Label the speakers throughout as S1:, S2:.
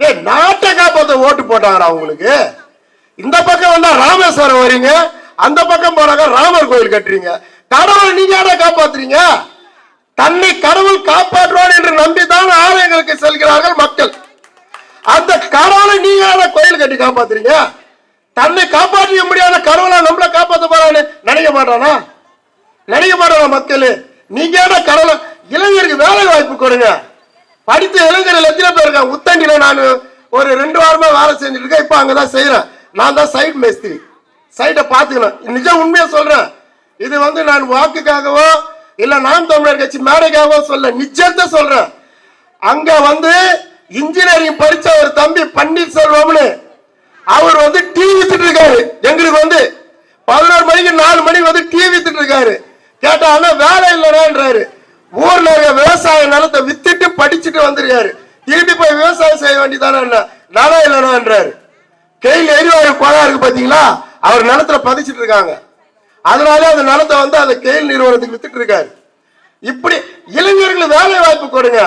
S1: டேய் நாட்டை காப்பாத்த ஓட்டு போட்டாங்கடா உங்களுக்கு. இந்த பக்கம் வந்தா ராமேஸ்வரம் வரீங்க அந்த பக்கம் போனாங்க ராமர் கோயில் கட்டுறீங்க. கடவுளை நீங்க யாரை காப்பாத்துறீங்க? தன்னை கடவுள் காப்பாற்றுவார் என்று நம்பித்தான் ஆலயங்களுக்கு செல்கிறார்கள் மக்கள். அந்த கடவுளை நீங்க யாரை கோயில் கட்டி காப்பாத்துறீங்க? தன்னை காப்பாற்ற முடியாத கடவுளை நம்மளை காப்பாற்ற போறான்னு நினைக்க மாட்டானா? நினைக்க மாட்டானா மக்கள்? நீங்க ஏன்னா கடவுளை இளைஞருக்கு வேலை வாய்ப்பு கொடுங்க. படித்த இளைஞர்கள் எத்தனை பேர் இருக்காங்க உத்தண்டியில நான் ஒரு ரெண்டு வாரமா வேலை செஞ்சுட்டு இருக்கேன். இப்போ அங்கதான் செய்யறேன் நான் தான் சைட் மேஸ்திரி சைட்டை பார்த்துக்கணும். நிஜம் உண்மையா சொல்றேன். இது வந்து நான் வாக்குக்காகவோ இல்ல நான் தமிழர் கட்சி மேடைக்காகவோ சொல்ல நிஜத்தை சொல்றேன். அங்க வந்து இன்ஜினியரிங் படிச்ச ஒரு தம்பி பன்னீர்செல்வம்னு அவர் வந்து டிவி வித்துட்டு இருக்காரு. எங்களுக்கு வந்து பதினோரு மணிக்கு நாலு மணிக்கு வந்து டிவி வித்துட்டு இருக்காரு. கேட்டா ஆனா வேலை இல்லைன்றாரு ஊர்ல இருக்க விவசாய நிலத்தை வித்துட்டு படிச்சுட்டு வந்திருக்காரு. திருப்பி போய் விவசாயம் செய்ய வேண்டியதானே என்ன? நிலம் இல்லைன்றாரு கையில் எரிவாயு குழா இருக்கு பாத்தீங்களா? அவர் நிலத்துல பதிச்சிட்டு இருக்காங்க. அதனால அந்த நிலத்தை வந்து அந்த கெயில் நிறுவனத்துக்கு வித்துட்டு இருக்காரு. இப்படி இளைஞர்களுக்கு வேலை வாய்ப்பு கொடுங்க.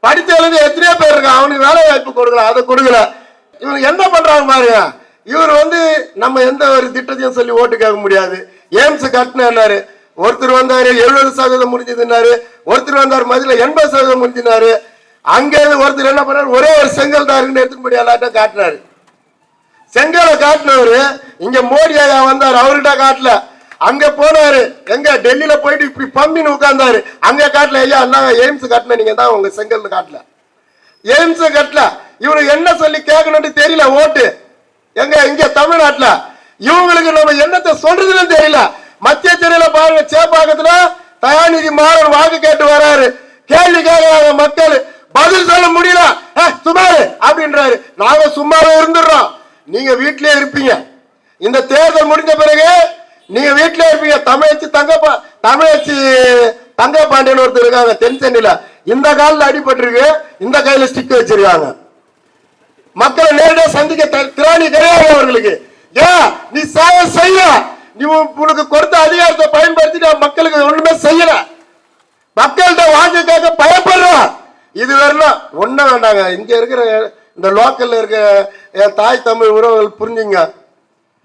S1: படித்த இளைஞர் எத்தனையோ பேர் இருக்கான் அவனுக்கு வேலை வாய்ப்பு கொடுக்கல அதை கொடுக்கல. இவங்க என்ன பண்றாங்க பாருங்க. இவர் வந்து நம்ம எந்த ஒரு திட்டத்தையும் சொல்லி ஓட்டு கேட்க முடியாது. எய்ம்ஸ் கட்டினாரு. ஒருத்தர் வந்தாரு எழுபது சதவீதம் முடிஞ்சதுன்னாரு. ஒருத்தர் வந்தார் மதியில் எண்பது சதவீதம் முடிஞ்சினாரு. அங்கே இருந்து ஒருத்தர் என்ன பண்ணாரு? ஒரே ஒரு செங்கல் தான் இருக்குன்னு எடுத்துட்டு போய் எல்லார்ட்டும் காட்டினாரு. செங்கலை காட்டினவர் இங்க மோடி ஐயா வந்தார் அவர்கிட்ட காட்டல. அங்க போனாரு எங்க டெல்லியில போயிட்டு இப்படி பம்பின்னு உட்கார்ந்தாரு. அங்க காட்டல ஐயா நாங்க எய்ம்ஸ் கட்டின நீங்க தான் உங்க செங்கல் காட்டல. எய்ம்ஸ் கட்டல. இவரு என்ன சொல்லி கேட்கணும்னு தெரியல ஓட்டு. எங்க இங்க தமிழ்நாட்டுல. இவங்களுக்கு நம்ம என்னத்தை சொல்றதுன்னு தெரியல. மத்திய சென்னையில பாருங்க சேப்பாக்கத்துல தயாநிதி மாறன் வாக்கு கேட்டு வராரு. கேள்வி கேட்கறாங்க மக்கள் பதில் சொல்ல முடியல. சுமாரு அப்படின்றாரு. நாங்க சும்மாவே இருந்துடுறோம். நீங்க வீட்டிலே இருப்பீங்க. இந்த தேர்தல் முடிஞ்ச பிறகு நீங்க வீட்டிலே இருப்பீங்க. தமிழச்சி தங்கப்பா தமிழச்சி தங்க பாண்டியன் ஒருத்தர் இருக்காங்க தென் சென்னையில. இந்த காலில் அடிபட்டிருக்கு. இந்த கையில ஸ்டிக் வச்சிருக்காங்க. மக்களை நேரடியாக சந்திக்க திராணி கிடையாது அவர்களுக்கு. ஏன்? நீ சேவை செய்ய கொடுத்த அதிகாரத்தை பயன்படுத்தி மக்களுக்கு ஒண்ணுமே செய்யல. மக்கள்கிட்ட வாங்க கேட்க பயப்படுறோம் இது வரலாம். ஒன்றும் வேண்டாங்க. இங்க இருக்கிற இந்த லோக்கல்ல இருக்கிற தாய் தமிழ் உறவுகள் புரிஞ்சுங்க.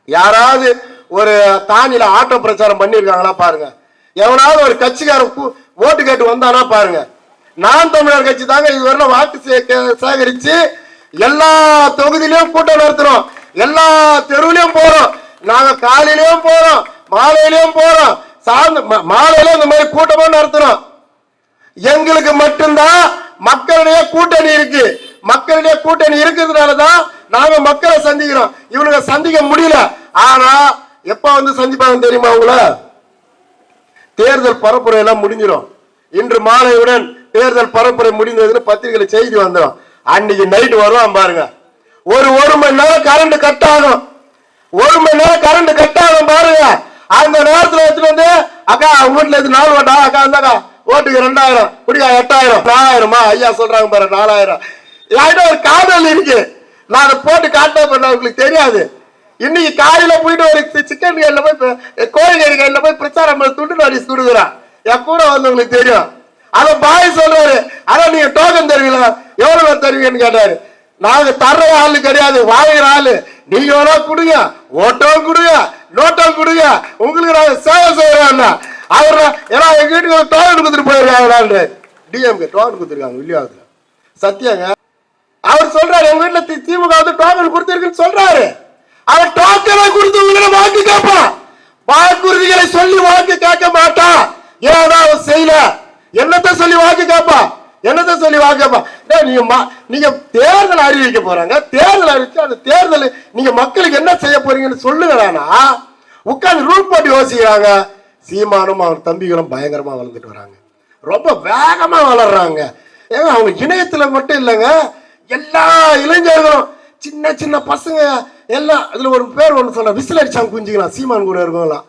S1: யாராவது ஒரு தானில ஆட்டோ பிரச்சாரம் பண்ணியிருக்காங்களா பாருங்க. எவனாவது ஒரு கட்சிக்காரன் ஓட்டு கேட்டு வந்தானா பாருங்க. நான் தமிழர் கட்சி தாங்க இது வரணும் வாக்கு சே- சேகரிச்சு எல்லா தொகுதியிலையும் கூட்டம் நடத்துறோம். எல்லா தெருவிலையும் போறோம். நாங்க காலையிலயும் போறோம் மாலையிலயும் போறோம். சாயந்த மாலையில இந்த மாதிரி கூட்டமா நடத்துறோம். எங்களுக்கு மட்டும்தான் மக்களுடைய கூட்டணி இருக்கு. மக்களுடைய கூட்டணி இருக்கிறதுனால தான் நாங்க மக்களை சந்திக்கிறோம். இவனுங்க சந்திக்க முடியல. ஆனா எப்ப வந்து சந்திப்பாங்க தெரியுமா உங்கள? தேர்தல் பரப்புரை எல்லாம் முடிஞ்சிடும் இன்று மாலையுடன் தேர்தல் பரப்புரை முடிந்ததுன்னு பத்திரிகையில செய்தி வந்துடும் அன்னைக்கு நைட் வருவான் பாருங்க. ஒரு ஒரு மணி நேரம் கரண்ட் கட் ஆகும். ஒரு மணி நேரம் கரண்ட் கட் ஆகும் பாருங்க. அந்த நேரத்துல எடுத்துட்டு வந்து அக்கா உங்க வீட்டுல இருந்து நாலு ஓட்டா அக்கா இருந்தாக்கா ஓட்டுக்கு ரெண்டாயிரம். குடிக்கா எட்டாயிரம். நாலாயிரமா? ஐயா சொல்றாங்க பாரு நாலாயிரம். என்கிட்ட ஒரு காதல் இருக்கு? நான் அதை போட்டு காட்ட பண்ண உங்களுக்கு தெரியாது. இன்னைக்கு காலையில போயிட்டு ஒரு சிக்கன் கடையில போய் கோழி கறி கடையில போய் பிரச்சாரம் பண்ண துண்டு நோட்டீஸ் கொடுக்குறான் என் கூட வந்தவங்களுக்கு தெரியும். அத பாய் சொல்றாரு. அதான் நீங்க டோக்கன் தருவீங்களா? எவ்வளவு தருவீங்கன்னு கேட்டாரு. நாங்க தர்ற ஆளு கிடையாது. வாங்குற ஆளு. நீங்க வேணா கொடுங்க. ஓட்டம் கொடுங்க நோட்டம் கொடுங்க. உங்களுக்கு நான் சேவை செய்யறேன் அவர் ஏன்னா எங்க வீட்டுக்கு ஒரு டோக்கன் கொடுத்துட்டு போயிருக்காங்க டிஎம்கே டோக்கன் கொடுத்துருக்காங்க வில்லியாவதுல சத்தியங்க. அவர் சொல்றாரு எங்க வீட்டுல தி- திமுக வந்து டோக்கன் கொடுத்துருக்குன்னு சொல்றாரு. அவர் டோக்கனை கொடுத்து உங்களை வாக்கு கேட்பான். வாக்குறுதிகளை சொல்லி வாக்கு கேட்க மாட்டான் ஏன்னா அவர் செய்யல? என்னத்த சொல்லி வாக்கு கேட்பான் என்னத்த சொல்லி வாக்கப்பா கேட்பான் நீங்க நீங்க தேர்தல் அறிவிக்க போறாங்க. தேர்தல் அறிவிச்சு அந்த தேர்தல் நீங்க மக்களுக்கு என்ன செய்ய போறீங்கன்னு சொல்லுங்கடானா உட்காந்து ரூல் போட்டு யோசிக்கிறாங்க. சீமானும் அவர் தம்பிகளும் பயங்கரமா வளர்ந்துட்டு வராங்க. ரொம்ப வேகமா வளர்றாங்க. ஏங்க அவங்க இணையத்துல மட்டும் இல்லைங்க. எல்லா இளைஞர்களும் சின்ன சின்ன பசங்க எல்லாம் அதுல ஒரு பேர் ஒன்று சொல்ல விசில் அடிச்சாங்க குஞ்சுக்கலாம் சீமான் கூட இருக்கவங்களாம்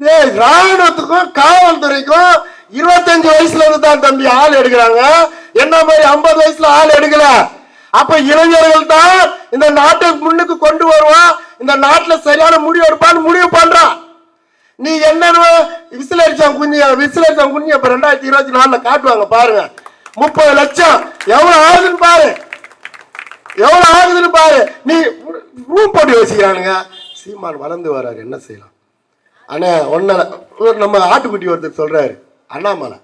S1: ஏய் ராணுவத்துக்கும் காவல்துறைக்கும் இருபத்தஞ்சு வயசுல இருந்து தான் தம்பி ஆள் எடுக்கிறாங்க. என்ன மாதிரி ஐம்பது வயசுல ஆள் எடுக்கல? அப்ப இளைஞர்கள் தான் இந்த நாட்டை முன்னுக்கு கொண்டு வருவான். இந்த நாட்டுல சரியான முடிவு எடுப்பான்னு முடிவு பண்றான் நீ என்னன்னு விசில் அடிச்சான் குஞ்சு விசில் அடிச்சான் குஞ்சு இப்ப ரெண்டாயிரத்தி இருபத்தி நாலுல காட்டுவாங்க பாருங்க. முப்பது லட்சம். எவ்வளவு ஆகுதுன்னு பாரு. பாரு. நீ ரூம் போட்டு யோசிக்கிறானுங்க. சீமான் வளர்ந்து வர்றாரு. என்ன செய்யலாம்? அண்ணே ஒன்ன ஒரு நம்ம ஆட்டுக்குட்டி ஒருத்தர் சொல்றாரு. அண்ணாமலை.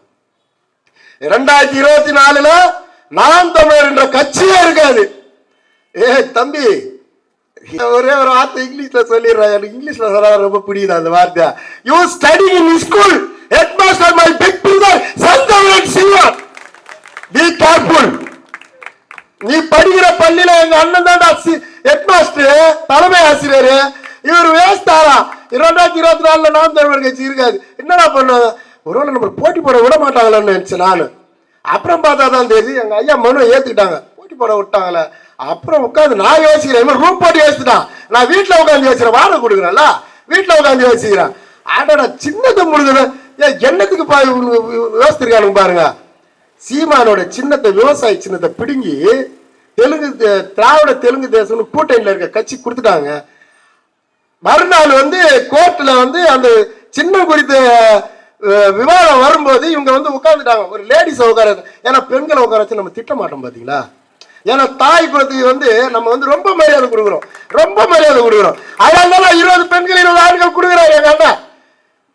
S1: ரெண்டாயிரத்தி இருபத்தி நாலுல நான் தமிழர் என்ற கட்சியே இருக்காது. ஏ தம்பி ஒரே ஒரு வார்த்தை இங்கிலீஷ்ல சொல்லிடுறேன். எனக்கு இங்கிலீஷ்ல சொல்ல ரொம்ப பிடிக்குது அந்த வார்த்தை. You study in school head master my big brother Santhavaran Sivan be careful நீ படிக்கிற பள்ளியில எங்க அண்ணன் தான்டா ஹெட் மாஸ்டர் தலைமை ஆசிரியர். இவர் வேஸ்டாரா இரண்டாயிரத்தி இருபத்தி நாலுல நாம் தமிழர் கட்சி இருக்காது. என்னடா பண்ணுவாங்க? ஒருவேளை நம்ம போட்டி போட விட மாட்டாங்களான்னு நினச்சேன் நான். அப்புறம் பார்த்தா தான் தெரியுது எங்கள் ஐயா மனு ஏற்றுக்கிட்டாங்க போட்டி போட விட்டாங்களே. அப்புறம் உட்காந்து நான் யோசிக்கிறேன் இவன் ரூம் போட்டு யோசிச்சுட்டான். நான் வீட்டில் உட்காந்து யோசிக்கிறேன் வாடகை கொடுக்குறேன்ல. வீட்டில் உட்காந்து யோசிக்கிறேன். ஆடா சின்னத்தை முழுகுது ஏன் என்னத்துக்கு பா யோசித்திருக்கானுங்க பாருங்க. சீமானோட சின்னத்தை விவசாய சின்னத்தை பிடுங்கி தெலுங்கு தே- திராவிட தெலுங்கு தேசம்னு கூட்டணியில் இருக்க கட்சி கொடுத்துட்டாங்க. மறுநாள் வந்து கோர்ட்டில் வந்து அந்த சின்னம் குறித்த விவாதம் வரும்போது இவங்க வந்து உட்காந்துட்டாங்க ஒரு லேடிஸ் உட்கார ஏன்னா பெண்களை உட்கார வச்சு நம்ம திட்ட மாட்டோம் பாத்தீங்களா? ஏன்னா தாய் குலத்துக்கு வந்து நம்ம வந்து ரொம்ப மரியாதை கொடுக்குறோம். ரொம்ப மரியாதை கொடுக்குறோம். அதனால தான் இருபது பெண்கள் இருபது ஆண்கள் கொடுக்குறாரு எங்க அண்ணன்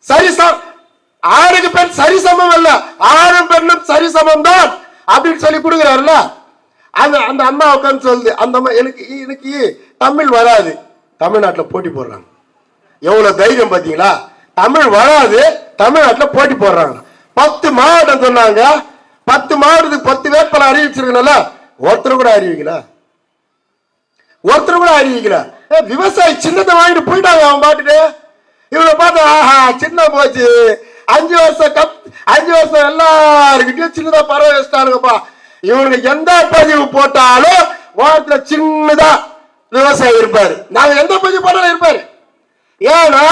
S1: சரி சம் ஆணுக்கு பெண் சரி சமம் அல்ல ஆணும் பெண்ணும் சரி சமம் தான் அப்படின்னு சொல்லி கொடுக்குறாருல்ல? அந்த அந்த அம்மா உட்காந்து சொல்லுது அந்த அம்மா எனக்கு எனக்கு தமிழ் வராது. தமிழ்நாட்டில் போட்டி போடுறாங்க. எவ்வளோ தைரியம் பார்த்தீங்களா தமிழ் வராது தமிழ்நாட்டுல போட்டி போடுறாங்க. பத்து மாவட்டம் சொன்னாங்க. பத்து மாவட்டத்துக்கு பத்து வேட்பாளர் அறிவிச்சிருக்கணும்ல? ஒருத்தர் கூட அறிவிக்கல. ஒருத்தர் கூட அறிவிக்கல. விவசாயி சின்னத்தை வாங்கிட்டு போயிட்டாங்க அவன் பாட்டுட்டு இவனை பார்த்தா ஆஹா சின்ன போச்சு. அஞ்சு வருஷம் கப் அஞ்சு வருஷம் எல்லாருக்கிட்டையும் சின்னதா பறவை வச்சுட்டாருங்கப்பா இவனுக்கு எந்த பதிவு போட்டாலும் ஓரத்துல சின்னதா விவசாயி இருப்பாரு. நாங்க எந்த பதிவு போட்டாலும் இருப்பாரு. ஏன்னா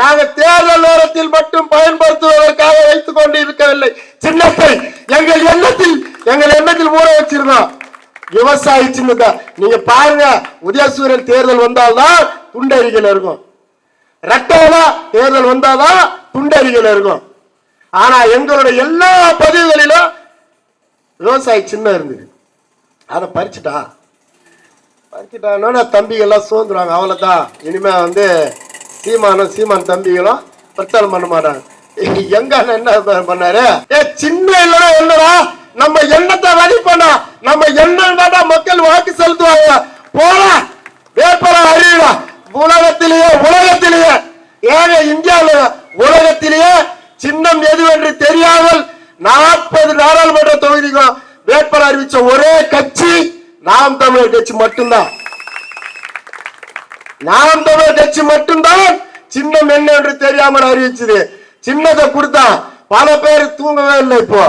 S1: நாங்கள் தேர்தல் நேரத்தில் மட்டும் பயன்படுத்துவதற்காக வைத்துக் கொண்டு இருக்கவில்லை சின்னத்தை எங்கள் எண்ணத்தில் எங்கள் எண்ணத்தில் ஊற வச்சிருந்தோம். விவசாயி சின்னத்தை நீங்க பாருங்க உதயசூரியன் தேர்தல் வந்தால்தான் துண்டறிகள் இருக்கும். ரெட்டோலா தேர்தல் வந்தாதான் துண்டறிகள் இருக்கும். ஆனா எங்களுடைய எல்லா பதிவுகளிலும் விவசாயி சின்னம் இருந்தது. அதை பறிச்சுட்டா. பறிச்சுட்டானோட தம்பிகள்லாம் சோர்ந்துருவாங்க. அவ்வளோதான் இனிமே வந்து சீமானும் சீமான் தம்பிகளும் பிரச்சாரம் பண்ண மாட்டாங்க. எங்க என்ன பண்ணாரு? ஏ சின்ன இல்லைன்னா என்னடா? நம்ம எண்ணத்தை ரெடி பண்ணா நம்ம எண்ணம் மக்கள் வாக்கு செலுத்துவாங்க. போடா வேட்பாளர் அறிவிடா உலகத்திலேயே உலகத்திலேயே ஏங்க இந்தியாவில் உலகத்திலேயே சின்னம் எதுவென்று தெரியாமல் நாற்பது நாடாளுமன்ற தொகுதிக்கும் வேட்பாளர் அறிவிச்ச ஒரே கட்சி நாம் தமிழர் கட்சி மட்டும்தான். நாம் தமிழர் கட்சி மட்டும்தான் சின்னம் என்ன என்று தெரியாமல் அறிவிச்சது. சின்னத்தை கொடுத்தா பல பேர் தூங்கவே இல்லை இப்போ.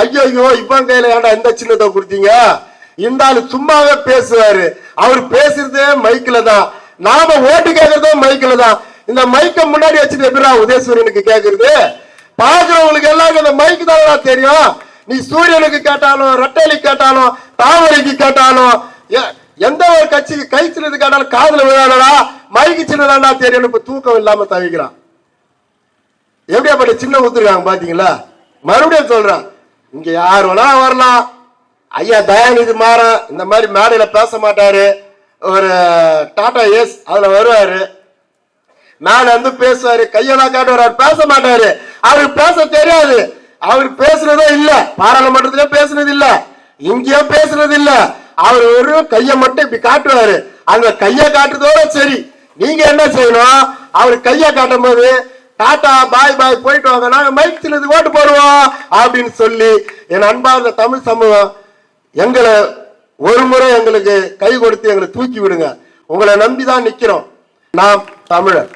S1: ஐயோ இப்போ கையில ஏண்டா இந்த சின்னத்தை கொடுத்தீங்க? இந்த சும்மாவே பேசுவாரு அவர் பேசுறதே மைக்கில தான். நாம ஓட்டு கேட்கறதும் மைக்கில தான். இந்த மைக்க முன்னாடி வச்சுட்டு எப்படிடா உதயசூரியனுக்கு கேட்கறது பாக்குறவங்களுக்கு எல்லாம் இந்த மைக்கு தான் தெரியும்? நீ சூரியனுக்கு கேட்டாலும் ரெட்டைலுக்கு கேட்டாலும் தாமரைக்கு கேட்டாலும் எ- எந்த ஒரு கட்சிக்கு கை சின்னது கேட்டாலும் விழாடா மைக்கு சின்னதாண்டா தெரியும் இப்ப தூக்கம் இல்லாம தவிக்கிறான். எப்படியாப்பட்ட சின்ன ஊத்துருக்காங்க பாத்தீங்களா? மறுபடியும் சொல்றேன். இங்க யார் வேணா வரலாம். ஐயா தயாநிதி மாற இந்த மாதிரி மேடையில பேச மாட்டாரு. ஒரு டாடா ஏஸ் அதுல வருவாரு. மேல வந்து பேசுவாரு கையெல்லாம் காட்டுவாரு. அவர் பேச மாட்டாரு. அவருக்கு பேச தெரியாது. அவர் பேசுறதே இல்ல. பாராளுமன்றத்திலே பேசுனது இல்ல. இங்கேயும் பேசுனது இல்லை. அவர் ஒரு கையை மட்டும் இப்படி காட்டுவாரு. அந்த கையை காட்டுறதோட சரி. நீங்க என்ன செய்யணும்? அவர் கையை காட்டும் போது டாட்டா பாய் பாய் போயிட்டு வாங்க. நாங்க மைக் சின்னது ஓட்டு போடுவோம். அப்படின்னு சொல்லி என் அன்பார்ந்த தமிழ் சமூகம் எங்களை ஒரு முறை எங்களுக்கு கை கொடுத்து எங்களை தூக்கி விடுங்க. உங்களை நம்பி தான் நிக்கிறோம். நாம் தமிழர்.